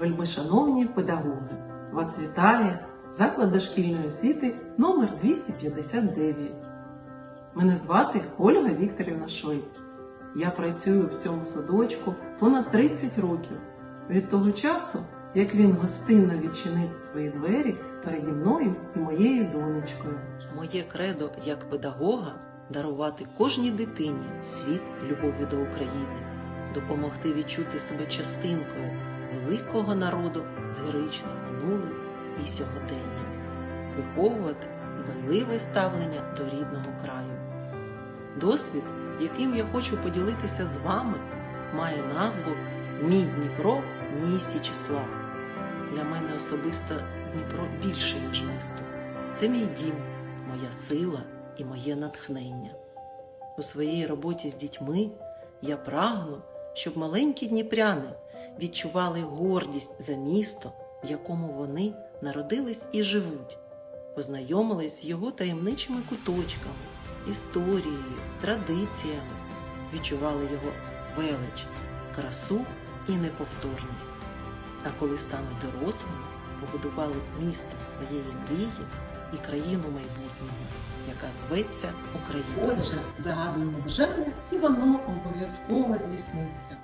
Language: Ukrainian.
вельмишановні педагоги! Вас вітає заклад дошкільної освіти номер 259. Мене звати Ольга Вікторівна Швець. Я працюю в цьому садочку понад 30 років від того часу, як він гостинно відчинив свої двері переді мною і моєю донечкою. Моє кредо як педагога дарувати кожній дитині світ любові до України, допомогти відчути себе частинкою великого народу з героїчним минулим і сьогоденням, виховувати дбайливе ставлення до рідного краю. Досвід, яким я хочу поділитися з вами, має назву Мій Дніпро мій Січислав. Для мене особисто Дніпро більше, ніж місто. Це мій дім, моя сила і моє натхнення. У своїй роботі з дітьми я прагну, щоб маленькі дніпряни відчували гордість за місто, в якому вони народились і живуть, познайомились з його таємничими куточками, історією, традиціями, відчували його велич, красу і неповторність. А коли стануть дорослими, побудували місто своєї мрії і країну майбутнього, яка зветься Україна. Отже, загадуємо бажання, і воно обов'язково здійсниться.